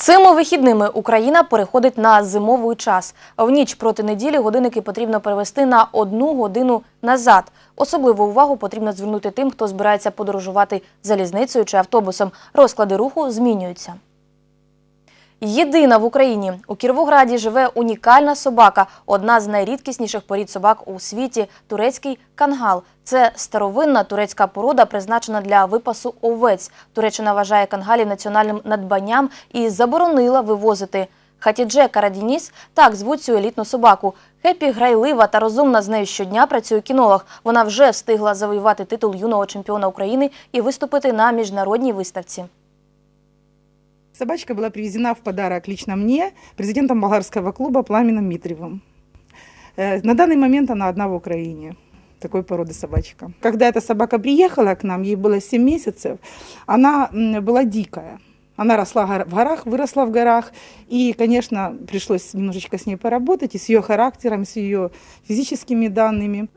Цими вихідними Україна переходить на зимовий час. В ніч проти неділі годинники потрібно перевести на одну годину назад. Особливу увагу потрібно звернути тим, хто збирається подорожувати залізницею чи автобусом. Розклади руху змінюються. Єдина в Україні у Кіровограді живе унікальна собака, одна з найрідкісніших порід собак у світі турецький кангал. Це старовинна турецька порода, призначена для випасу овець. Туреччина вважає кангалів національним надбанням і заборонила вивозити. Хатідже Карадініс так звуть цю елітну собаку. Хеппі грайлива та розумна з нею щодня працює кінолог. Вона вже встигла завоювати титул юного чемпіона України і виступити на міжнародній виставці. Собачка была привезена в подарок лично мне президентом болгарского клуба Пламеном Митревым. Э, На данный момент она одна в Украине такой породы собачка. Когда эта собака приехала к нам, ей было 7 месяцев, она была дикая. Она росла в горах, выросла в горах, и, конечно, пришлось немножечко с ней поработать, и с ее характером, и с ее физическими данными.